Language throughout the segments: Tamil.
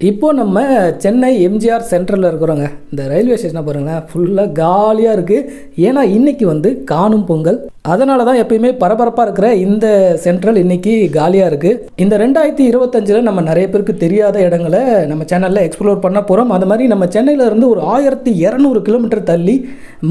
இப்போ நம்ம சென்னை எம்ஜிஆர் சென்ட்ரலில் இருக்கிறோங்க. இந்த ரயில்வே ஸ்டேஷனை பாருங்களேன் ஃபுல்லாக காலியாக இருக்குது ஏன்னா இன்றைக்கி வந்து காணும் பொங்கல். அதனால தான் எப்பயுமே பரபரப்பாக இருக்கிற இந்த சென்ட்ரல் இன்றைக்கி காலியாக இருக்குது இந்த ரெண்டாயிரத்தி இருபத்தஞ்சில் நம்ம நிறைய பேருக்கு தெரியாத இடங்களை நம்ம சேனலில் எக்ஸ்ப்ளோர் பண்ண போகிறோம் அது மாதிரி நம்ம சென்னையிலேருந்து ஒரு ஆயிரத்தி இரநூறு கிலோமீட்டர் தள்ளி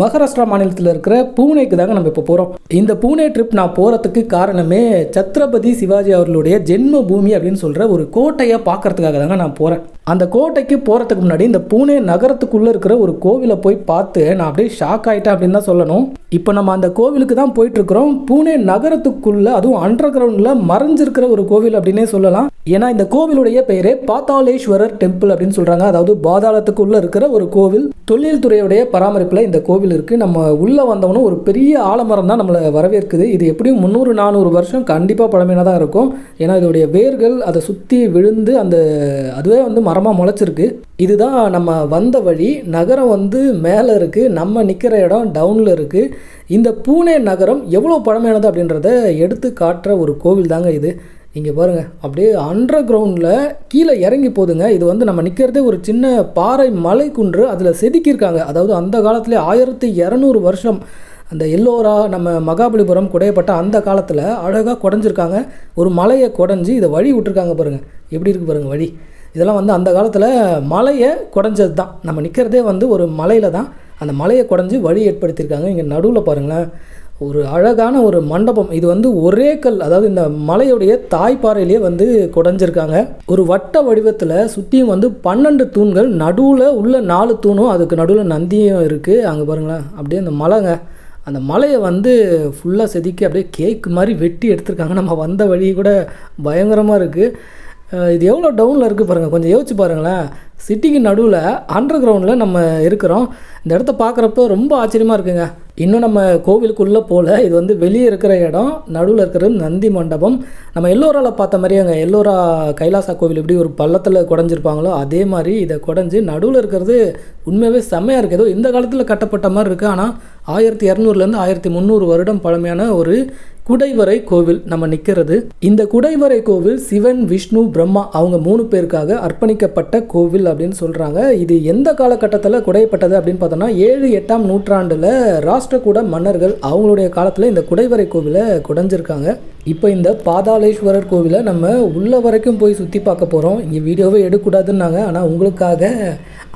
மகாராஷ்டிரா மாநிலத்தில் இருக்கிற பூனேக்கு தாங்க நம்ம இப்போ போகிறோம் இந்த பூனே ட்ரிப் நான் போகிறதுக்கு காரணமே சத்ரபதி சிவாஜி அவர்களுடைய ஜென்ம பூமி அப்படின்னு சொல்கிற ஒரு கோட்டையை பார்க்கறதுக்காக தாங்க நான் போகிறேன் так அந்த கோட்டைக்கு போகிறதுக்கு முன்னாடி இந்த பூனே நகரத்துக்குள்ளே இருக்கிற ஒரு கோவிலை போய் பார்த்து நான் அப்படியே ஷாக் ஆகிட்டேன் அப்படின்னு தான் சொல்லணும். இப்போ நம்ம அந்த கோவிலுக்கு தான் போயிட்டுருக்குறோம். பூனே நகரத்துக்குள்ளே அதுவும் அண்டர் கிரவுண்டில் மறைஞ்சிருக்கிற ஒரு கோவில் அப்படின்னே சொல்லலாம். ஏன்னா இந்த கோவிலுடைய பெயரே பாத்தாளேஸ்வரர் டெம்பிள் அப்படின்னு சொல்கிறாங்க அதாவது பாதாளத்துக்குள்ளே இருக்கிற ஒரு கோவில். தொழில் துறையுடைய பராமரிப்பில் இந்த கோவில் இருக்குது நம்ம உள்ளே வந்தவனும் ஒரு பெரிய ஆலமரம் தான் நம்மளை வரவேற்குது. இது எப்படியும் முந்நூறு நானூறு வருஷம் கண்டிப்பாக பழமையாக தான் இருக்கும். ஏன்னா இதோடைய வேர்கள் அதை சுற்றி விழுந்து அந்த அதுவே வந்து மரமாக முளைச்சிருக்கு. இதுதான் நம்ம வந்த வழி. நகரம் வந்து மேலே இருக்குது நம்ம நிற்கிற இடம் டவுனில் இருக்குது இந்த பூனே நகரம் எவ்வளோ பழமையானது அப்படின்றத எடுத்து காட்டுற ஒரு கோவில் தாங்க இது. இங்கே பாருங்கள் அப்படியே அண்டர் கிரவுண்டில் கீழே இறங்கி போதுங்க. இது வந்து நம்ம நிற்கிறதே ஒரு சின்ன பாறை மலை குன்று. அதில் செதுக்கியிருக்காங்க. அதாவது அந்த காலத்திலே ஆயிரத்தி இரநூறு வருஷம் அந்த எல்லோரா நம்ம மகாபலிபுரம் குடையப்பட்ட அந்த காலத்தில் அழகாக குடஞ்சிருக்காங்க. ஒரு மலையை குடஞ்சி இதை வழி விட்டுருக்காங்க பாருங்கள் எப்படி இருக்குது பாருங்கள் வழி. இதெல்லாம் வந்து அந்த காலத்தில் மலையை குடஞ்சது தான் நம்ம நிற்கிறதே வந்து ஒரு மலையில் தான் அந்த மலையை குடஞ்சி வழி ஏற்படுத்தியிருக்காங்க. இங்கே நடுவில் பாருங்களேன். ஒரு அழகான ஒரு மண்டபம். இது வந்து ஒரே கல் அதாவது இந்த மலையுடைய தாய்ப்பாறையிலேயே வந்து குடஞ்சிருக்காங்க. ஒரு வட்ட வடிவத்தில் சுற்றியும் வந்து பன்னெண்டு தூண்கள் நடுவில் உள்ள நாலு தூணும் அதுக்கு நடுவில் நந்தியும் இருக்குது அங்கே பாருங்களேன். அப்படியே அந்த மலைங்க. அந்த மலையை வந்து ஃபுல்லாக செதுக்கி அப்படியே கேக் மாதிரி வெட்டி எடுத்திருக்காங்க. நம்ம வந்த வழி கூட பயங்கரமாக இருக்குது இது எவ்வளோ டவுனில் இருக்குது பாருங்கள் கொஞ்சம் யோசிச்சு பாருங்களேன். சிட்டிக்கு நடுவில் அண்டர் கிரவுண்டில் நம்ம இருக்கிறோம். இந்த இடத்த பார்க்குறப்ப ரொம்ப ஆச்சரியமாக இருக்குங்க. இன்னும் நம்ம கோவிலுக்குள்ளே போகல இது வந்து வெளியே இருக்கிற இடம் நடுவில் இருக்கிறது நந்தி மண்டபம். நம்ம எல்லோராவில் பார்த்த மாதிரியே அங்கே எல்லோரா கைலாசா கோவில் எப்படி ஒரு பள்ளத்தில் குடஞ்சிருப்பாங்களோ அதே மாதிரி இதை குடஞ்சி நடுவில் இருக்கிறது உண்மையாகவே செம்மையாக இருக்குது ஏதோ இந்த காலத்தில் கட்டப்பட்ட மாதிரி இருக்குது ஆனால் ஆயிரத்தி இரநூறுலேருந்து ஆயிரத்தி முந்நூறு வருடம் பழமையான ஒரு குடைவரை கோவில் நம்ம நிற்கிறது இந்த குடைவரை கோவில் சிவன் விஷ்ணு பிரம்மா அவங்க மூணு பேருக்காக அர்ப்பணிக்கப்பட்ட கோவில் அப்படின்னு சொல்கிறாங்க இது எந்த காலகட்டத்தில் குடையப்பட்டது அப்படின்னு பார்த்தோம்னா ஏழு எட்டாம் நூற்றாண்டில் ராஷ்டிரகூட மன்னர்கள் அவங்களுடைய காலத்தில் இந்த குடைவரை கோவிலை குடைஞ்சிருக்காங்க. இப்போ இந்த பாதாளேஸ்வரர் கோவிலை நம்ம உள்ள வரைக்கும் போய் சுற்றி பார்க்க போகிறோம் இங்கே வீடியோவே எடுக்கக்கூடாதுன்னாங்க. ஆனால் உங்களுக்காக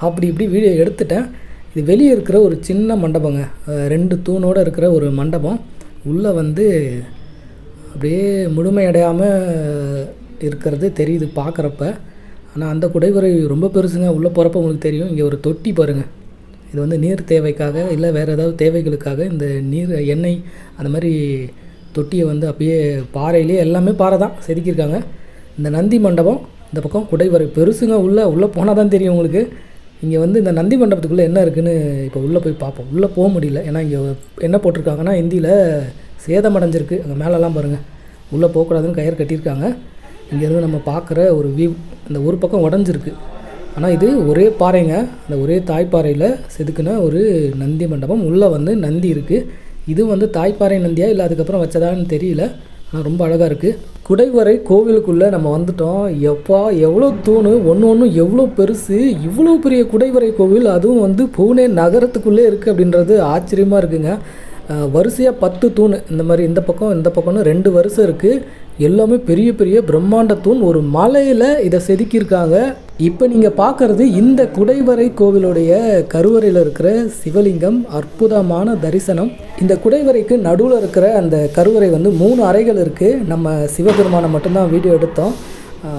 அப்படி இப்படி வீடியோ எடுத்துட்டேன். இது வெளியே இருக்கிற ஒரு சின்ன மண்டபங்க. ரெண்டு தூணோடு இருக்கிற ஒரு மண்டபம். உள்ளே வந்து அப்படியே முழுமையடையாமல் இருக்கிறது தெரியுது பார்க்குறப்ப ஆனால் அந்த குடைவரை ரொம்ப பெருசுங்க. உள்ளே போகிறப்ப உங்களுக்கு தெரியும். இங்கே ஒரு தொட்டி பாருங்கள் இது வந்து நீர் தேவைக்காக இல்லை வேறு ஏதாவது தேவைகளுக்காக இந்த நீர் எண்ணெய் அந்த மாதிரி தொட்டியை வந்து அப்படியே பாறையிலே எல்லாமே பாறை தான் செதுக்கியிருக்காங்க. இந்த நந்தி மண்டபம் இந்த பக்கம் குடைவரை பெருசுங்க. உள்ளே உள்ளே போனால் தான் தெரியும் உங்களுக்கு. இங்கே வந்து இந்த நந்தி மண்டபத்துக்குள்ளே என்ன இருக்குதுன்னு இப்போ உள்ளே போய் பார்ப்போம். உள்ளே போக முடியல. ஏன்னா இங்கே என்ன போட்டிருக்காங்கன்னா ஹிந்தியில் சேதமடைஞ்சிருக்கு அங்கே மேலெல்லாம் பாருங்கள் உள்ளே போகக்கூடாதுன்னு கயிறு கட்டியிருக்காங்க. இங்கேருந்து நம்ம பார்க்குற ஒரு வியூ அந்த ஒரு பக்கம் உடஞ்சிருக்கு. ஆனால் இது ஒரே பாறைங்க. அந்த ஒரே தாய்ப்பாறையில் செதுக்குன ஒரு நந்தி மண்டபம். உள்ளே வந்து நந்தி இருக்குது இது வந்து தாய்ப்பாறை நந்தியா? இல்லை அதுக்கப்புறம் வச்சதான்னு தெரியல. ஆனால் ரொம்ப அழகாக இருக்குது குடைவரை கோவிலுக்குள்ளே நம்ம வந்துட்டோம். எப்பா எவ்வளோ தூணு? ஒன்று ஒன்று எவ்வளோ பெருசு? இவ்வளோ பெரிய குடைவரை கோவில் அதுவும் வந்து பூனே நகரத்துக்குள்ளே இருக்குது அப்படின்றது ஆச்சரியமாக இருக்குங்க. வரிசையாக பத்து தூண். இந்த மாதிரி இந்த பக்கம் இந்த பக்கம்னு ரெண்டு வருஷம் இருக்குது எல்லாமே பெரிய பெரிய பிரம்மாண்ட தூண் ஒரு மலையில் இதை செதுக்கியிருக்காங்க. இப்போ நீங்கள் பார்க்குறது இந்த குடைவரை கோவிலுடைய கருவறையில் இருக்கிற சிவலிங்கம் அற்புதமான தரிசனம். இந்த குடைவரைக்கு நடுவில் இருக்கிற அந்த கருவறை வந்து மூணு அறைகள் இருக்குது நம்ம சிவபெருமானை மட்டும்தான் வீடியோ எடுத்தோம்.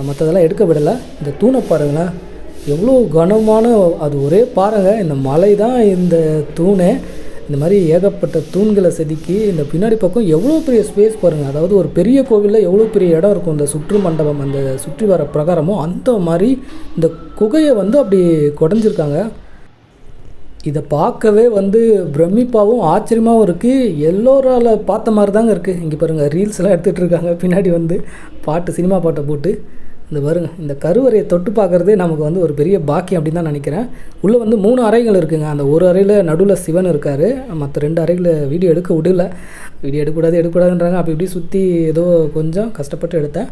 மற்றதெல்லாம் எடுக்க விடலை. இந்த தூணை பாருங்களேன் எவ்வளோ கனமான அது ஒரே பாருங்க இந்த மலை தான் இந்த தூணே. இந்த மாதிரி ஏகப்பட்ட தூண்களை செதுக்கி இந்த பின்னாடி பக்கம் எவ்வளோ பெரிய ஸ்பேஸ் பாருங்கள் அதாவது ஒரு பெரிய கோவிலில் எவ்வளோ பெரிய இடம் இருக்கும். இந்த சுற்று மண்டபம் அந்த சுற்றி வர பிரகாரமும் அந்த மாதிரி இந்த குகையை வந்து அப்படி குடஞ்சிருக்காங்க. இதை பார்க்கவே வந்து பிரமிப்பாகவும் ஆச்சரியமாகவும் இருக்குது எல்லோரால் பார்த்த மாதிரி தாங்க இருக்குது இங்கே பாருங்கள் ரீல்ஸ்லாம் எடுத்துகிட்டு இருக்காங்க. பின்னாடி வந்து பாட்டு சினிமா பாட்டை போட்டு. இந்த வருங்க இந்த கருவறையை தொட்டு பார்க்குறதே நமக்கு வந்து ஒரு பெரிய பாக்கியம் அப்படின்னு தான் நினைக்கிறேன். உள்ளே வந்து மூணு அறைகள் இருக்குங்க. அந்த ஒரு அறையில் நடுவில் சிவன் இருக்கார். மற்ற ரெண்டு அறையில் வீடியோ எடுக்க விடல. வீடியோ எடுக்கக்கூடாது எடுக்கக்கூடாதுன்றாங்க. அப்படி இப்படி சுற்றி ஏதோ கொஞ்சம் கஷ்டப்பட்டு எடுத்தேன்.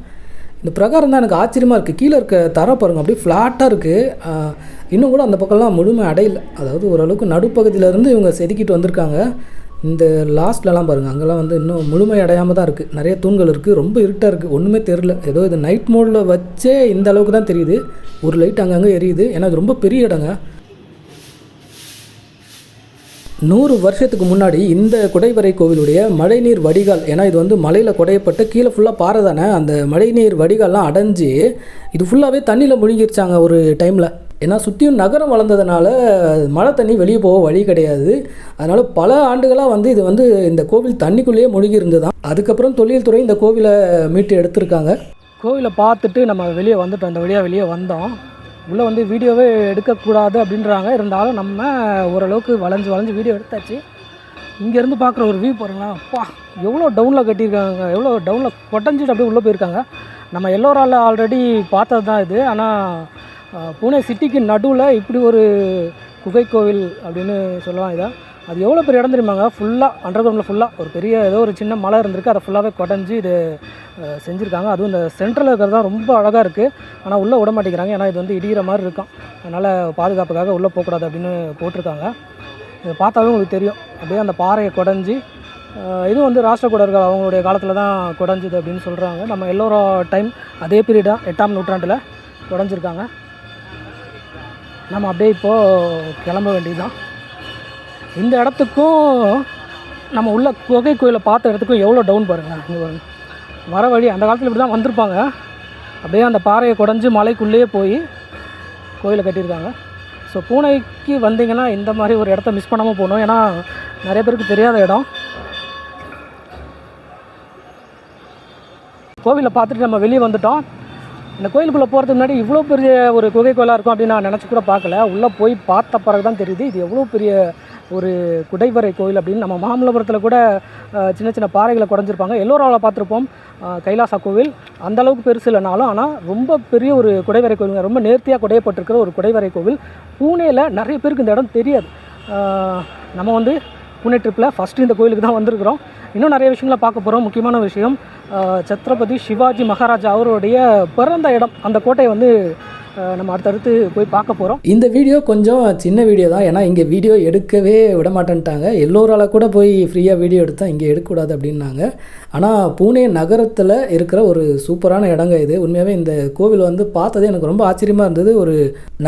இந்த பிரகாரம் தான் எனக்கு ஆச்சரியமாக இருக்குது கீழே இருக்க தர பாருங்கள் அப்படியே ஃப்ளாட்டாக இருக்குது இன்னும் கூட அந்த பக்கம்லாம் முழுமை அடையல. அதாவது ஓரளவுக்கு நடுப்பகுதியிலேருந்து இவங்க செதுக்கிட்டு வந்திருக்காங்க. இந்த லாஸ்ட்லலாம் பாருங்கள் அங்கெல்லாம் வந்து இன்னும் முழுமை அடையாமல் தான் இருக்குது நிறைய தூண்கள் இருக்குது ரொம்ப இருட்டாக இருக்குது ஒன்றுமே தெரில ஏதோ இது நைட் மோடில் வச்சே இந்த அளவுக்கு தான் தெரியுது. ஒரு லைட் அங்கங்கே எரியுது ஏன்னா அது ரொம்ப பெரிய இடங்க. நூறு வருஷத்துக்கு முன்னாடி இந்த குடைவரை கோவிலுடைய மழைநீர் வடிகால் ஏன்னா இது வந்து மலையில் குடையப்பட்டு கீழே ஃபுல்லாக பாறை தானே அந்த மழைநீர் வடிகால்லாம் அடைஞ்சு இது ஃபுல்லாகவே தண்ணியில் முழுங்கிருச்சாங்க ஒரு டைமில் ஏன்னா சுற்றியும் நகரம் வளர்ந்ததுனால மழை தண்ணி வெளியே போக வழி கிடையாது. அதனால் பல ஆண்டுகளாக வந்து இது வந்து இந்த கோவில் தண்ணிக்குள்ளேயே மூழ்கி இருந்ததுதான் அதுக்கப்புறம் தொழில்துறை இந்த கோவிலை மீட்டு எடுத்திருக்காங்க. கோவிலை பார்த்துட்டு நம்ம வெளியே வந்துட்டோம். இந்த வழியாக வெளியே வந்தோம். உள்ளே வந்து வீடியோவே எடுக்கக்கூடாது அப்படின்றாங்க. இருந்தாலும் நம்ம ஓரளவுக்கு வளைஞ்சு வளைஞ்சு வீடியோ எடுத்தாச்சு. இங்கேருந்து பார்க்குற ஒரு வியூ பாருங்களா அப்பா எவ்வளோ டவுனில் கட்டியிருக்காங்க. எவ்வளோ டவுனில் கொட்டஞ்சிட்டு அப்படியே உள்ளே போயிருக்காங்க. நம்ம எல்லோரால் ஆல்ரெடி பார்த்தது தான் இது. ஆனால் பூனே சிட்டிக்கு நடுவில் இப்படி ஒரு குகை கோவில் அப்படின்னு சொல்லலாம் இதை. அது எவ்வளோ பெரிய இடம் தெரியுமாங்க? ஃபுல்லாக அண்டர் கிரவுண்டில் ஃபுல்லாக ஒரு பெரிய ஏதோ ஒரு சின்ன மலை இருந்திருக்கு. அதை ஃபுல்லாகவே கொடைஞ்சி இது செஞ்சுருக்காங்க. அதுவும் இந்த சென்ட்ரலில் இருக்கிறது தான் ரொம்ப அழகாக இருக்குது ஆனால் உள்ளே விட மாட்டேங்கிறாங்க. ஏன்னா இது வந்து இடிகிற மாதிரி இருக்கும். அதனால் பாதுகாப்புக்காக உள்ளே போகக்கூடாது அப்படின்னு போட்டிருக்காங்க. இதை பார்த்தாவே உங்களுக்கு தெரியும். அப்படியே அந்த பாறையை குடஞ்சி இதுவும் வந்து ராஷ்டிரகூடர்கள் அவங்களுடைய காலத்தில் தான் குடஞ்சிது அப்படின்னு சொல்கிறாங்க நம்ம எல்லோரும் டைம் அதே பீரியட் தான் எட்டாம் நூற்றாண்டில் குடஞ்சிருக்காங்க. நம்ம அப்படியே இப்போது கிளம்ப வேண்டியதுதான். இந்த இடத்துக்கும் நம்ம உள்ள குகை கோயிலை பார்த்த இடத்துக்கும் எவ்வளோ டவுன் பாருங்கள் இங்கே பாருங்க வர வழி அந்த காலத்தில் இப்படி தான் வந்திருப்பாங்க. அப்படியே அந்த பாறையை குடஞ்சி மலைக்குள்ளேயே போய் கோயிலை கட்டியிருக்காங்க. ஸோ பூனைக்கு வந்தீங்கன்னா இந்த மாதிரி ஒரு இடத்த மிஸ் பண்ணாமல் போகணும். ஏன்னா நிறைய பேருக்கு தெரியாத இடம். கோவிலை பார்த்துட்டு நம்ம வெளியே வந்துட்டோம். இந்த கோயிலுக்குள்ளே போகிறதுக்கு முன்னாடி இவ்வளோ பெரிய ஒரு குகை கோயிலாக இருக்கும் அப்படின்னு நான் நினச்சி கூட பார்க்கல. உள்ளே போய் பார்த்த பிறகு தான் தெரியுது இது எவ்வளோ பெரிய ஒரு குடைவரை கோயில் அப்படின்னு. நம்ம மாமல்லபுரத்தில் கூட சின்ன சின்ன பாறைகளை குறைஞ்சிருப்பாங்க எல்லோராவில் பார்த்துருப்போம். கைலாசா கோவில். அந்த அளவுக்கு பெருசு இல்லைனாலும் ஆனால் ரொம்ப பெரிய ஒரு குடைவரை கோவிலுங்க ரொம்ப நேர்த்தியாக குடையப்பட்டிருக்கிற ஒரு குடைவரை கோவில். பூனேயில் நிறைய பேருக்கு இந்த இடம் தெரியாது. நம்ம வந்து புனே ட்ரிப்பில் ஃபஸ்ட்டு இந்த கோயிலுக்கு தான் வந்திருக்கிறோம். இன்னும் நிறைய விஷயங்களை பார்க்க போகிறோம் முக்கியமான விஷயம் சத்ரபதி சிவாஜி மகாராஜா அவருடைய பிறந்த இடம் அந்த கோட்டையை வந்து நம்ம அடுத்தடுத்து போய் பார்க்க போகிறோம் இந்த வீடியோ கொஞ்சம் சின்ன வீடியோ தான். ஏன்னா இங்கே வீடியோ எடுக்கவே விட மாட்டேன்ட்டாங்க எல்லோரால் கூட போய் ஃப்ரீயாக வீடியோ எடுத்தால் இங்கே எடுக்கக்கூடாது அப்படின்னாங்க. ஆனால் பூனே நகரத்தில் இருக்கிற ஒரு சூப்பரான இடங்க இது. உண்மையாகவே இந்த கோவில் வந்து பார்த்ததே எனக்கு ரொம்ப ஆச்சரியமாக இருந்தது. ஒரு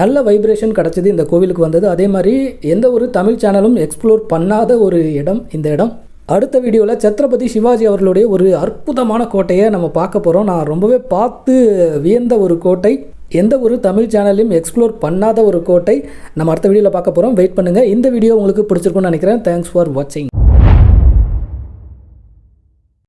நல்ல வைப்ரேஷன் கிடச்சிது இந்த கோவிலுக்கு வந்தது. அதே மாதிரி எந்த ஒரு தமிழ் சேனலும் எக்ஸ்ப்ளோர் பண்ணாத ஒரு இடம் இந்த இடம். அடுத்த வீடியோவில் சத்ரபதி சிவாஜி அவர்களுடைய ஒரு அற்புதமான கோட்டையை நம்ம பார்க்க போகிறோம் நான் ரொம்பவே பார்த்து வியந்த ஒரு கோட்டை. எந்த ஒரு தமிழ் சேனலையும் எக்ஸ்ப்ளோர் பண்ணாத ஒரு கோட்டை நம்ம அடுத்த வீடியோவில் பார்க்க போகிறோம் வெயிட் பண்ணுங்கள் இந்த வீடியோ உங்களுக்கு பிடிச்சிருக்கும்னு நினைக்கிறேன். தேங்க்ஸ் ஃபார் வாட்சிங்